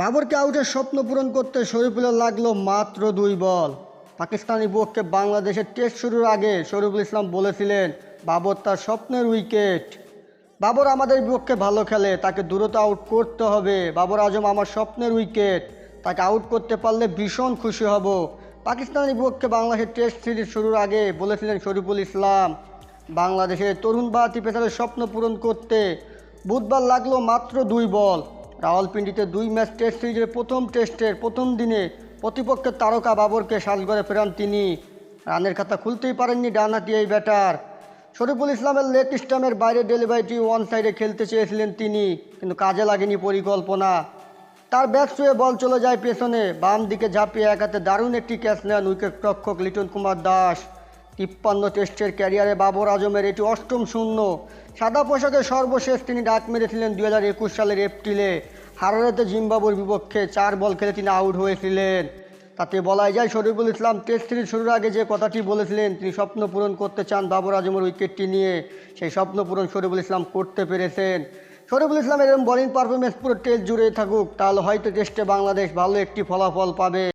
বাবরকে আউটের স্বপ্ন পূরণ করতে শরীফুলের লাগল মাত্র দুই বল। পাকিস্তানি বিপক্ষে বাংলাদেশের টেস্ট শুরুর আগে শরীফুল ইসলাম বলেছিলেন, বাবর তার স্বপ্নের উইকেট বাবর আমাদের বিপক্ষে ভালো খেলে, তাকে দূরত আউট করতে হবে। বাবর আজম আমার স্বপ্নের উইকেট তাকে আউট করতে পারলে ভীষণ খুশি হব। পাকিস্তানি বিপক্ষে বাংলাদেশের টেস্ট সিরিজ শুরুর আগে বলেছিলেন শরীফুল ইসলাম, বাংলাদেশের তরুণ বাহাতি পেসারের স্বপ্ন পূরণ করতে বুধবার লাগল মাত্র দুই বল। রাওয়ালপিন্ডিতে দুই ম্যাচ টেস্ট সিরিজের প্রথম টেস্টের প্রথম দিনে প্রতিপক্ষের তারকা বাবরকে সাজগড়ে ফেরান তিনি। রানের খাতা খুলতেই পারেননি ডানহাতি এই ব্যাটার। শরীফুল ইসলামের লেগ স্টামের বাইরে ডেলিভারিটি ওয়ান সাইডে খেলতে চেয়েছিলেন তিনি, কিন্তু কাজে লাগেনি পরিকল্পনা। তার ব্যাট শুয়ে বল চলে যায় পেছনে বাম দিকে ঝাঁপিয়ে এক হাতে দারুণ একটি ক্যাচ নেন উইকেট রক্ষক লিটন কুমার দাস। তিপ্পান্ন টেস্টের ক্যারিয়ারে বাবর আজমের এটি অষ্টম শূন্য। সাদা পোশাকে সর্বশেষ তিনি ডাক মেরেছিলেন দুই হাজার একুশ সালের এপ্রিলে। হারারেতে জিম্বাবুর বিপক্ষে চার বল খেলে তিনি আউট হয়েছিলেন। তাতে বলাই যায় শরীফুল ইসলাম টেস্ট সিরিজ শুরুর আগে যে কথাটি বলেছিলেন, তিনি স্বপ্ন পূরণ করতে চান বাবর আজমের উইকেটটি নিয়ে। সেই স্বপ্ন পূরণ শরীফুল ইসলাম করতে পেরেছেন। শরীফুল ইসলামের এরকম বোলিং পারফরমেন্স পুরো টেস্ট জুড়ে থাকুক, তাহলে হয়তো টেস্টে বাংলাদেশ ভালো একটি ফলাফল পাবে।